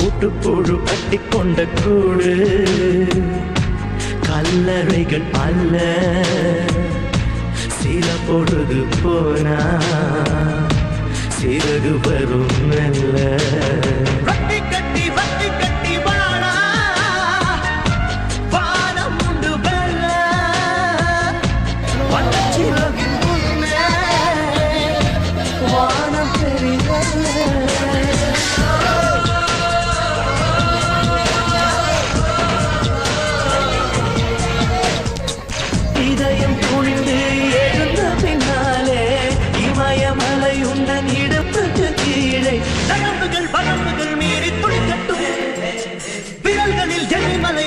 கூட்டுப்புழு கட்டிக்கொண்ட கூடு. கல்லறைகள் அல்ல. சில பொழுது போனா சிறகு வரும் நல்ல இதயம் துணிந்து எழுந்த பின்னாலே இமயமலை உந்தன் இடுப்புக்கு கீழே நரம்புகள் வரம்புகள் மீறி துணி தட்டும் விரல்களில் எரிமலை